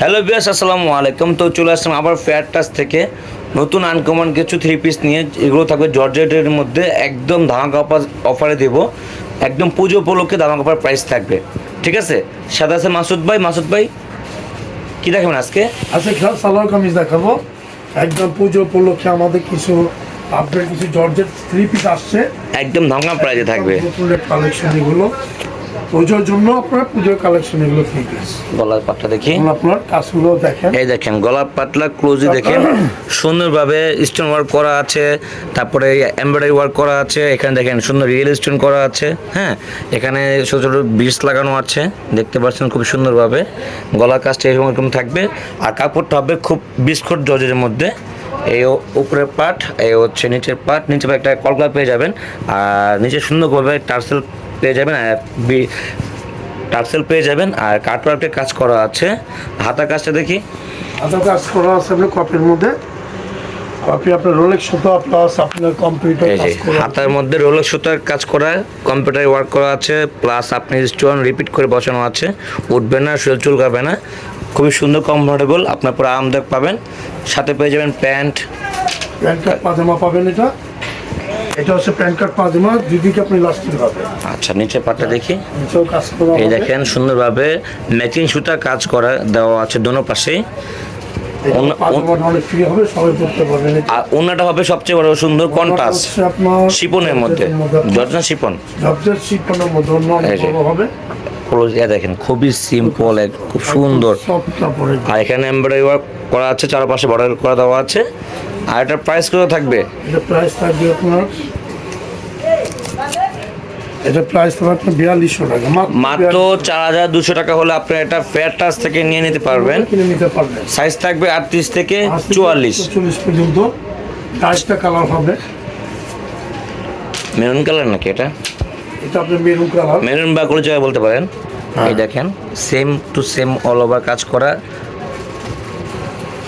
Hello বিয়াস আসসালামু আলাইকুম। তো চলে আসলাম আবার ফেয়ার টাচ থেকে। নতুন আনকমন কিছু থ্রি পিস নিয়ে এগুলো থাকবে জর্জেটের মধ্যে। একদম ধামাকা অফার অফারে দেব। একদম পুজো উপলক্ষে ধামাকা অফার প্রাইস থাকবে। ঠিক আছে? সাথে আছে মাসুদ ভাই। মাসুদ ভাই কী দেখাবেন আজকে? আচ্ছা খেয়াল সালোয়ার কামিজ দেখাবো। একদম পুজো উপলক্ষে আমাদের কিছু আপনার কিছু জর্জেট থ্রি পিস আসছে। একদম ধামাকা প্রাইসে থাকবে। কালেকশন এগুলো। পুজোর জন্য আপনার পুজোর কালেকশন এগুলো পিস গলার পাটটা দেখি। আপনার কাজগুলো দেখেন। এই দেখেন গলা পাতলা ক্লোজই দেখেন। সুন্দরভাবে স্টোন ওয়ার্ক করা আছে তারপরে এমব্রয়ডারি ওয়ার্ক করা আছে এখানে দেখেন সুন্দর রিয়েল স্টোন করা আছে হ্যাঁ? এখানে ছোটো ছোটো বিটস লাগানো আছে দেখতে পাচ্ছেন খুব সুন্দরভাবে। গলার কাজটা এরকম এরকম থাকবে। আর কাপড়টা হবে খুব বিস্কুট জজের মধ্যে। এই উপরের পাট এই হচ্ছে নিচের পাট নিচে একটা কলকা পেয়ে যাবেন। আর নিচে সুন্দরভাবে টার্সেল পেয়ে যাবেন আর বি- টার্সেল পেয়ে যাবেন আর কাটওয়ার্কের কাজ করা আছে। হাতা কাজটা দেখি। আদা কাজ করা আছে আপনার কপির মধ্যে। কপি আপনার রোলেক্স সুতো প্লাস আপনার কম্পিউটার কাজ করা হাতার মধ্যে রোলক সুতার কাজ করা কম্পিউটারে ওয়ার্ক করা আছে প্লাস আপনি স্টোন রিপিট করে বসানো আছে। উঠবে না শুয়ে চুলকাবে না খুবই সুন্দর কমফোর্টেবল আপনার পুরো আরামদায়ক পাবেন। সাথে পেয়ে যাবেন প্যান্ট। প্যান্টটা পাজামা পাবেন এটা। এটা হচ্ছে প্যান্ট কার্ড পাজামা দুদিকে আপনি লাস্টিং হবে আচ্ছা নিচে পাটটা দেখি। এই দেখেন সুন্দরভাবে ম্যাচিং সুতার কাজ করা দেওয়া আছে দোনো ফ্রি হবে আর সবচেয়ে বড় সুন্দর কন্ট্রাস্ট শিপনের মধ্যে। জর্জন শিপন? শিপনের মধ্যে ক্লোজ দেখেন খুবই সিম্পল খুব সুন্দর। আর এখানে এমব্রয়ডারি ওয়ার্ক করা আছে চারপাশে বর্ডার করা দেওয়া আছে। আর এটার প্রাইস কত থাকবে? এটা প্রাইস থাকবে আপনার এটা প্রাইস থাকবে আপনার বিয়াল্লিশশো টাকা। মাত্র চার হাজার দুশো টাকা হলে আপনি এটা ফেয়ার টাচ থেকে নিয়ে নিতে পারবেন। কিনে নিতে পারবেন। সাইজ থাকবে আটত্রিশ থেকে চুয়াল্লিশ। চল্লিশ পর্যন্ত। বাইশটা কালার হবে। মেরুন কালার নাকি এটা? এটা আপনার মেরুন কালার মেরুন বা জায়গায় বলতে পারেন। এই দেখেন same to same all over কাজ করা।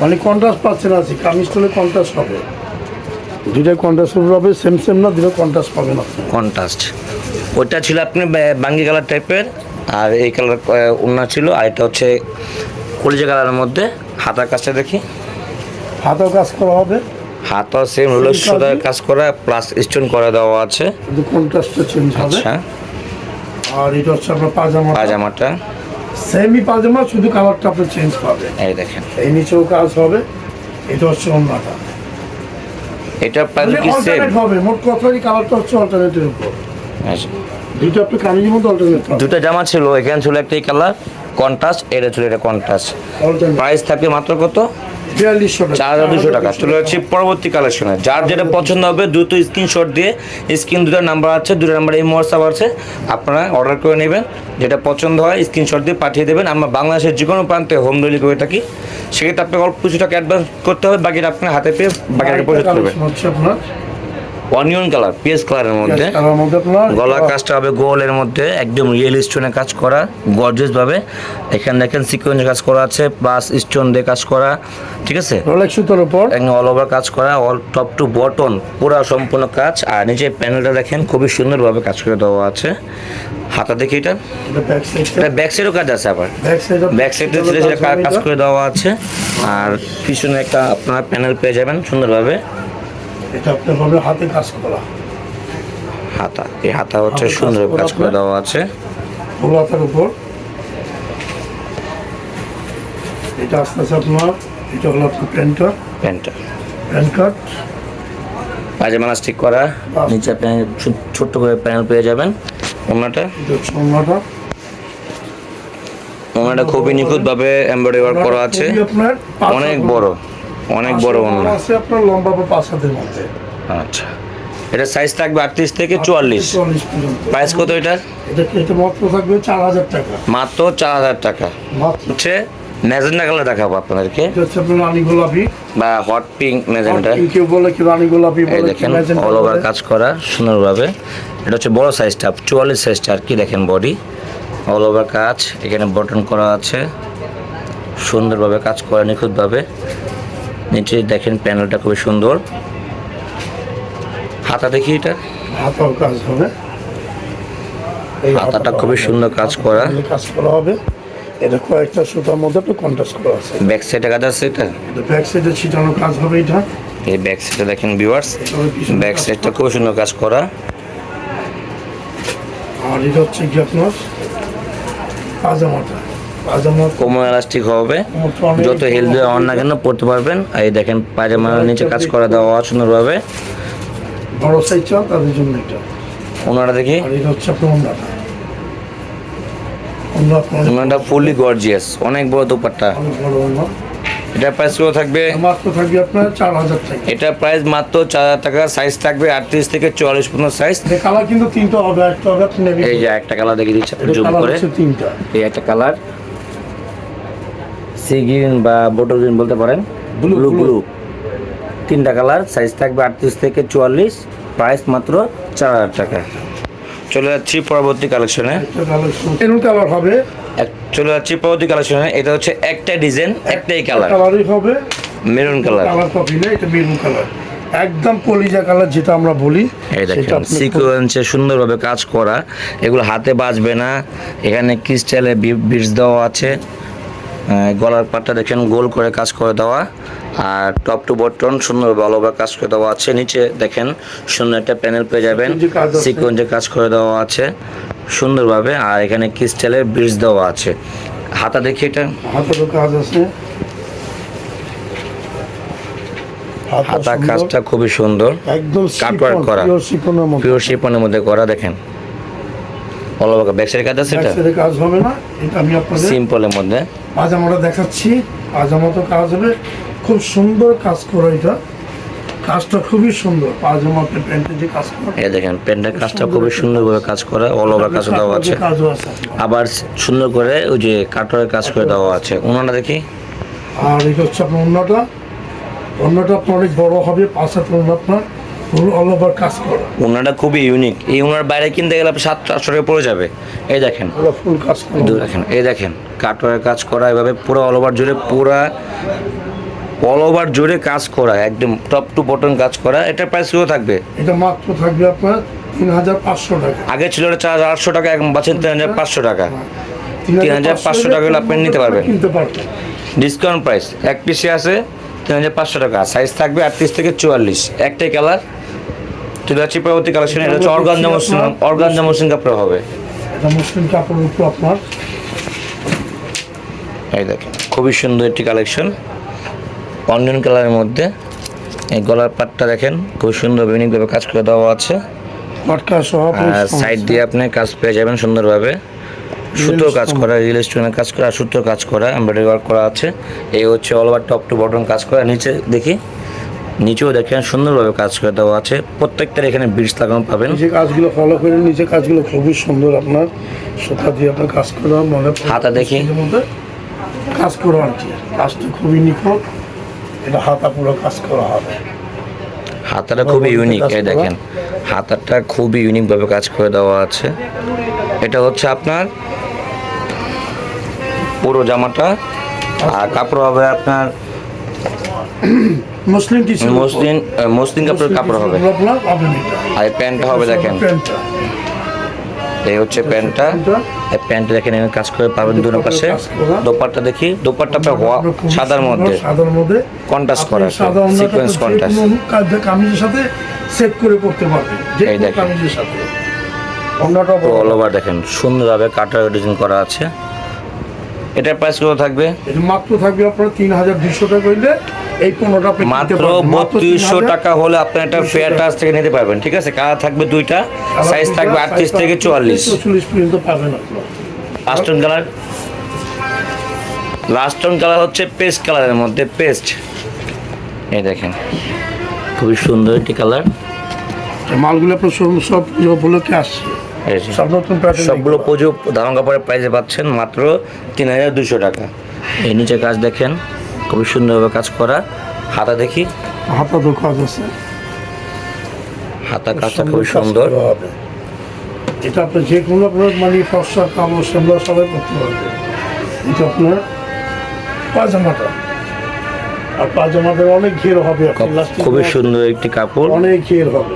মানে কন্ট্রাস্ট পাচ্ছেন আছে কামিজ টলে কন্ট্রাস্ট হবে। দুইটা কন্ট্রাস্ট হবে সেম সেম না দুটো কন্ট্রাস্ট পাবেন আপনি। কন্ট্রাস্ট ওইটা ছিল আপনি বাঙ্গি কালার টাইপের আর এই কালার অন্য ছিল আর এটা হচ্ছে কলিজা কালারের মধ্যে। হাতার কাজটা দেখি। হাতেও কাজ করা হবে। হাতও সেম সুতার কাজ করা প্লাস স্টোন করা দেওয়া আছে। কিন্তু কন্ট্রাস্টটা চেঞ্জ হবে। আচ্ছা। আর এটা হচ্ছে আপনার পাজামা পাজামাটা। সেমি পাজামা শুধু কালারটা আপনি চেঞ্জ পাবে এই দেখেন। এই নিচেও কাজ হবে এটা হচ্ছে অন্যটা। এটা পাজামা কি সেম হবে মোট কথা কালারটা হচ্ছে অল্টারনেটের উপর। আচ্ছা। দুইটা আপনি কামিজের মধ্যে অল্টারনেট দুটো জামা ছিল এখানে ছিল একটাই কালার কন্ট্রাস্ট এটা ছিল এটা কন্ট্রাস্ট প্রাইস থাকবে মাত্র কত? চার হাজার দুশো টাকা। চলে যাচ্ছে পরবর্তী কালেকশনে যার যেটা পছন্দ হবে দ্রুত স্ক্রিনশট দিয়ে স্ক্রিন দুটো নাম্বার আছে দুটো নাম্বার এই হোয়াটসঅ্যাপ আছে আপনারা অর্ডার করে নেবেন। যেটা পছন্দ হয় স্ক্রিনশট দিয়ে পাঠিয়ে দেবেন। আমরা বাংলাদেশের যে কোনো প্রান্তে হোম ডেলিভারি করে থাকি। সেক্ষেত্রে আপনাকে অল্প কিছু টাকা অ্যাডভান্স করতে হবে বাকিটা আপনার হাতে পেয়ে বাকিটা পরিশোধ করবেন অনিয়ন কালার পিএস কালারের মধ্যে। গলার কাজটা হবে গোলের মধ্যে একদম রিয়েল স্টোনের কাজ করা গর্জেস ভাবে। এখানে দেখেন সিকোয়েন্সের কাজ করা আছে প্লাস স্টোন দিয়ে কাজ করা ঠিক আছে? সুতোর উপর। অল ওভার কাজ করা অল টপ টু বটন পুরো সম্পূর্ণ কাজ। আর নিচে প্যানেলটা দেখেন খুবই সুন্দরভাবে কাজ করে দেওয়া আছে। হাতা দেখি এটা। এটা ব্যাক সাইডও কাজ আছে আবার। ব্যাক সাইড কাজ করে দেওয়া। আছে। আর পিছনে একটা আপনার প্যানেল পেয়ে যাবেন সুন্দরভাবে। এটা আপনার হবে হাতে কাজ করা। হাতা এই হাতা হচ্ছে সুন্দর কাজ করে দেওয়া আছে। উপর। এটা আস্তে আস্তে আপনার এটা হলো আপনার প্যান্ট কার্ড। স্টিক করা নিচে আপনি ছোট্ট করে প্যানেল পেয়ে যাবেন। ওনাটা এটা ওনাটা খুবই নিখুঁতভাবে এমব্রয়ডারি ওয়ার্ক করা আছে। অনেক বড়। অনেক বড় পাঁচ আছে আপনার লম্বা বা পাঁচ হাতের মধ্যে। আচ্ছা। এটা সাইজ থাকবে আটত্রিশ থেকে চুয়াল্লিশ। প্রাইস কত এটার? এটা মাত্র থাকবে চার হাজার টাকা। মাত্র চার হাজার টাকা। হচ্ছে ম্যাজেন্ডা কালার দেখাবো আপনাদেরকে। রানী গোলাপি। বা হট পিঙ্ক ম্যাজেন্ডা কেউ বলে কি রানী গোলাপি বলে দেখেন অল ওভার কাজ করা সুন্দরভাবে। এটা হচ্ছে বড় সাইজটা চুয়াল্লিশ সাইজটা আর কি দেখেন বডি অল ওভার কাজ এখানে বটন করা আছে। সুন্দরভাবে কাজ করা নিখুঁতভাবে। নিচে দেখেন প্যানেলটা খুবই সুন্দর। হাতা দেখি এটা। হাতাও কাজ হবে। এই হাতাটা খুবই সুন্দর কাজ করা। কাজ করা হবে। এটা কয়েকটা সুতার মধ্যে একটু কন্ট্রাস্ট করা আছে। ব্যাক সাইডে কাজ আছে এটা? ব্যাক সাইডে ছিটানো কাজ হবে এটা। এই ব্যাক সাইডে দেখেন ভিউয়ার্স ব্যাক সাইডটা খুব সুন্দর কাজ করা। আর এটা হচ্ছে কি আপনার পাজামাটা। পাজামা কোমর এলাস্টিক হবে। যত হেলদি হন না কেন পড়তে পারবেন। আর এই দেখেন পায়জামার নিচে কাজ করা দেওয়া সুন্দরভাবে। বড় সাইজ চাও তাদের জন্য এটা। ওনারা দেখি। এটা হচ্ছে আপনার ফুললি গর্জিয়াস অনেক বড় দোপাট্টা। এটা প্রাইস কত থাকবে? মাত্র থাকবে আপনার চার হাজার টাকা। এটা প্রাইস মাত্র চার হাজার টাকা। সাইজ থাকবে আটত্রিশ থেকে চুয়াল্লিশ পর্যন্ত সাইজ কালার কিন্তু তিনটা হবে একটা হবে এই যে একটা কালার দেখিয়ে দিচ্ছে এটা জুম করে। তিনটা। এই একটা কালার সি গ্রিন বা বোটো গ্রিন বলতে পারেন। ব্লু ব্লু তিনটা কালার সাইজ থাকবে আটত্রিশ থেকে চুয়াল্লিশ প্রাইস মাত্র চার হাজার টাকা। চলে যাচ্ছি পরবর্তী কালেকশনে কালার হবে। চলে যাচ্ছি পরবর্তী কালেকশনে এটা হচ্ছে একটা ডিজাইন একটাই কালার কালারই হবে। মেরুন কালার কালার কপি না এটা মেরুন কালার একদম কলিজা কালার যেটা আমরা বলি সিকোয়েন্সে সুন্দরভাবে কাজ করা। এগুলো হাতে বাজবে না। এখানে ক্রিস্টালে বিটস দেওয়া আছে। গলার পাটটা দেখেন গোল করে কাজ করে দেওয়া। আর টপ টু বটন সুন্দরভাবে অলওভার কাজ করে দেওয়া আছে। নিচে দেখেন সুন্দর একটা প্যানেল পেয়ে যাবেন। সিকোয়েন্সে কাজ করে দেওয়া আছে। সুন্দরভাবে। আর এখানে ক্রিস্টালের ব্রিজ দেওয়া আছে। হাতা দেখি এটা। হাতেরও কাজ আছে। হাতা কাজটা খুবই সুন্দর। একদম কাটওয়ার্ক করা। পিওর শিপনের মধ্যে করা দেখেন। অলওভার ব্যাক সাইডে কাজ আছে এটা? ব্যাকসাইডে কাজ হবে না এটা আমি আপনাদের সিম্পলের মধ্যে। পাজামাটা দেখাচ্ছি পাজামা তো কাজ হবে খুব সুন্দর কাজ করা এটা। কাজটা খুবই সুন্দর পাজামা প্যান্টের যে কাজ করা এই দেখেন প্যান্টের কাজটা খুবই সুন্দরভাবে কাজ। করা অল ওভার কাজ দেওয়া আছে। আবার সুন্দর করে ওই যে কাটরের কাজ করে দেওয়া আছে। ওনারা দেখি। আর এটা হচ্ছে আপনার অন্যটা অন্যটা আপনার অনেক বড় হবে পাঁচ হাত আপনার। ফুল অল ওভার কাজ করা। ওনারা খুবই ইউনিক এই ওনার বাইরে কিনতে গেলে সাতশো আটশো টাকা পড়ে যাবে। এই দেখেন। পুরো ফুল কাজ করা। দেখেন এই দেখেন কাটরের কাজ করা এভাবে পুরো অল ওভার জুড়ে পুরা অল ওভার জুড়ে কাজ করা একদম টপ টু বটন কাজ করা। এটার প্রাইস কত থাকবে? এটা মাত্র থাকবে আপনার তিন হাজার পাঁচশো টাকা। আগে ছিল এটা চার আটশো টাকা এখন বাঁচেন তিন হাজার পাঁচশো টাকা। তিন হাজার পাঁচশো টাকা হলে আপনি নিতে। পারবেন। ডিসকাউন্ট প্রাইস এক পিসে আছে তিন হাজার পাঁচশো টাকা। সাইজ থাকবে আটত্রিশ থেকে চুয়াল্লিশ। একটাই কালার যাচ্ছি পরবর্তী কালেকশন এটা হচ্ছে অর্গানজা মসৃণ অর্গানজা মসৃণ কাপড় হবে। এটা মুসলিম কাপড়ের উপর আপনার। এই দেখেন খুবই সুন্দর একটি কালেকশন। অনিয়ন কালারের মধ্যে। এই গলার পাটটা দেখেন খুব সুন্দর ইউনিকভাবে কাজ করে দেওয়া আছে। সাইড দিয়ে আপনি কাজ পেয়ে যাবেন সুন্দরভাবে। সুতোর কাজ করা রিয়েল স্টোনের কাজ করা সুতোর কাজ করা এমব্রয়ডারি ওয়ার্ক করা আছে। এই হচ্ছে all over top to button কাজ করা নিচে দেখি। নিচেও দেখেন সুন্দরভাবে কাজ করে দেওয়া আছে। প্রত্যেকটার এখানে ব্রিজ লাগানো পাবেন। যে কাজগুলো ফলো করে নিচে কাজগুলো খুবই সুন্দর আপনার। সুতা দিয়ে আপনার কাজ করা মনে। হাতা দেখি। কাজ করা আর কি কাজটা খুবই নিখুঁত এটা হাতা পুরো কাজ করা হবে। হাতাটা খুবই ইউনিক এই দেখেন। হাতাটা খুবই ইউনিকভাবে কাজ করে দেওয়া আছে। এটা হচ্ছে আপনার পুরো জামাটা। আর কাপড় হবে আপনার মসলিন কাপড়ের কাপড় হবে। আর প্যান্টটা হবে দেখেন। এই হচ্ছে প্যান্টটা। এই প্যান্টটা দেখেন এখানে কাজ করে পাবেন দুটো পাশে। দোপাট্টা দেখি। দোপাট্টা হোয়া- সাদার মধ্যে। সাদার মধ্যে। কন্ট্রাস্ট করা সিকোয়েন্স কন্ট্রাস্ট কামিজের সাথে সেট করে পড়তে পারবেন এই দেখেন। কামিজের সাথে। অন্যটা অল ওভার দেখেন সুন্দরভাবে কাটার ডিজাইন করা আছে। এটার প্রাইস কত থাকবে? মাত্র থাকবে আপনার তিন হাজার দুশো টাকা এই পণ্যটা আপনি মাত্র বত্রিশশো টাকা হলে আপনি একটা ফেয়ার টাচ থেকে নিতে পারবেন ঠিক আছে? কালার থাকবে দুইটা সাইজ থাকবে আটত্রিশ থেকে চুয়াল্লিশ। চল্লিশ পর্যন্ত পাবেন লাস্টন কালার লাস্টন কালার হচ্ছে পেস্ট কালারের মধ্যে পেস্ট এই দেখেন খুবই সুন্দর একটি কালার মালগুলো আপনার সব উপলক্ষে আসছে। সবগুলো পুজো দাম কাপড়ের প্রাইসে পাচ্ছেন মাত্র তিন হাজার দুশো টাকা। এই নিচে কাজ দেখেন খুবই সুন্দরভাবে কাজ করা হাতা দেখি। হাতা তো কাজ আছে। হাতা কাজটা খুবই সুন্দর। এটা আপনার যে কোনো আপনার মানে ফর্সা কালো সেমলা সবাই করতে পারবে। এটা আপনার পাজামাটা আর পাজামাটার অনেক ঘের হবে খুবই সুন্দর একটি কাপড়। অনেক ঘের হবে।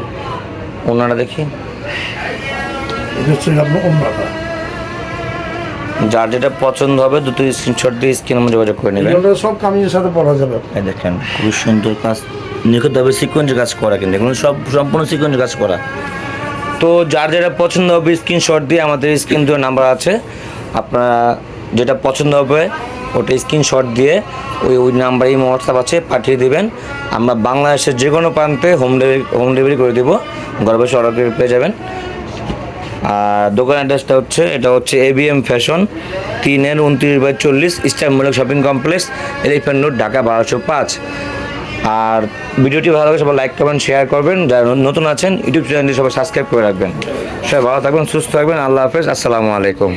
ওনারা দেখি। এটা হচ্ছে আপনার অন্যটা যার যেটা পছন্দ হবে দুটো স্ক্রিনশট দিয়ে স্ক্রিনের মধ্যে যোগাযোগ করে নেবেন। সব কামিজের সাথে পরা যাবে। এই দেখেন খুবই সুন্দর কাজ। নিখুঁতভাবে সিকোয়েন্সের কাজ করা কিন্তু এগুলো সব সম্পূর্ণ সিকোয়েন্সের কাজ করা। তো যার যেটা পছন্দ হবে স্ক্রিনশট দিয়ে আমাদের স্ক্রিন দিয়ে নাম্বার আছে। আপনারা যেটা পছন্দ হবে ওটা স্ক্রিনশট দিয়ে ওই ওই নাম্বারেই হোয়াটসঅ্যাপ আছে পাঠিয়ে দিবেন। আমরা বাংলাদেশের যে কোনো প্রান্তে হোম ডেলিভারি হোম ডেলিভারি করে দেবো। ঘরে বসে অর্ডার পেয়ে যাবেন। আর দোকান অ্যাড্রেসটা হচ্ছে, এটা হচ্ছে এবিএম ফ্যাশন তিনের উনত্রিশ বাই চল্লিশ ইস্টার্নমূলক shopping complex elephant road Dhaka বারোশো পাঁচ। আর ভিডিওটি ভালো লাগে সবাই লাইক করবেন শেয়ার করবেন। যারা নতুন আছেন ইউটিউব চ্যানেলটি সবাই সাবস্ক্রাইব করে রাখবেন। সবাই ভালো থাকবেন, সুস্থ থাকবেন, আল্লাহ হাফেজ, আসসালামু আলাইকুম।